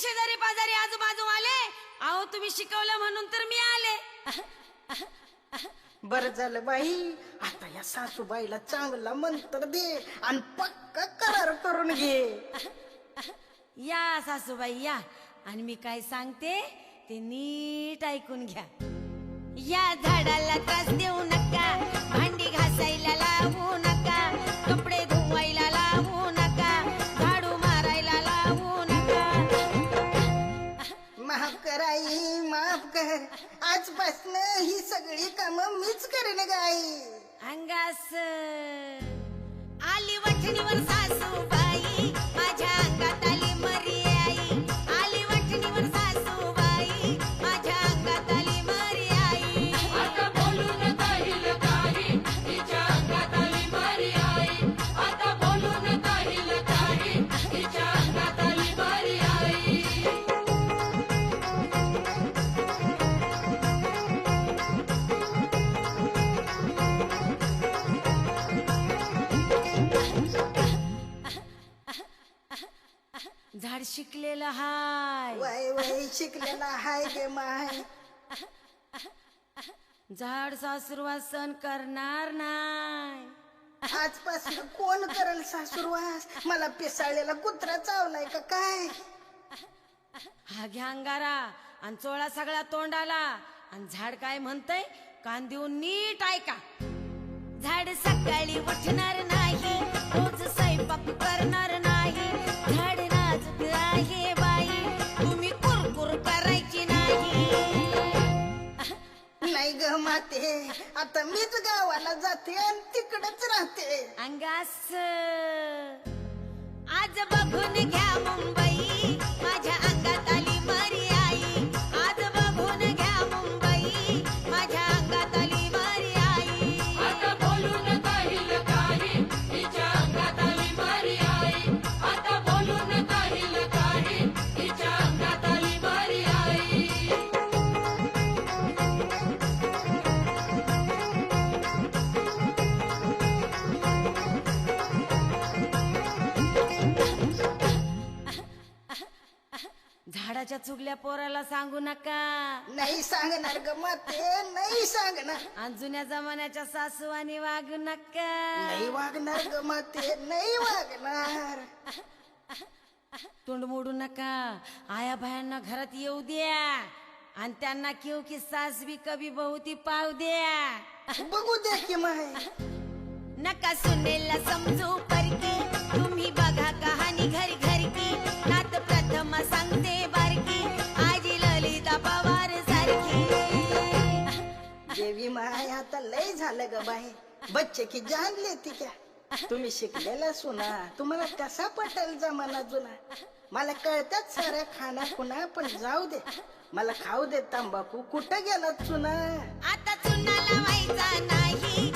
शेजारी पाजारी आजूबाजू आले? अहो तुम्ही शिकवलं म्हणून तर मी आले. बर झालं बाई. आता या सासूबाईला चांगला मंत्र दे आणि पक्क करार करून घे. या सासूबाई या. आणि मी काय सांगते ते नीट ऐकून घ्या. या झाडाला त्रास देऊ नका. भांडी घासायला आजपासून ही सगळी कामं मीच करेन ग आई. अंगास. आली वठणीवर सासूबाई माझ्या झाड शिकलेलं हाय. वय वय शिकलेला हाय गे माय. झाड सासुरवासन करणार नाही. आजपासून कोण करल सासूरवास? मला पिसाळलेला कुत्रा चावलाय का काय? हा घ्या अंगारा आणि चोळा सगळा तोंडाला आणि झाड काय म्हणतय? कान देऊन नीट ऐका. झाड सकाळी उठणार नाही रोज स्वयंपाक करणार नाही. आता मीच गावाला जाते आणि तिकडच राहते. अंगास. आज बघून घ्या मुंबई. झाडाच्या चुगल्या पोराला सांगू नका. नाही सांगणार ग माते नाही सांगणार. आणि जुन्या जमान्याच्या सासू आणि वागू नका. नाही वागणार ग माते नाही वागणार. तोंड मोडू नका. आया बायांना घरात येऊ द्या. आणि त्यांना किव की सास बी कभी बहुती पाव द्या. बघू दे की माय. नका सुनेला समजू परकी. तुम्ही बघा आता लय झालं ग बाई. बच्चे की जान लेती क्या तुम्ही शिकलेला सुना. तुम्हाला कसा पटेल जमाना जुना. मला कळतात साऱ्या खाना खुना पण जाऊ दे. मला खाऊ दे तंबाखू. कुठं गेला चुना आता चुना लावायचा नाही.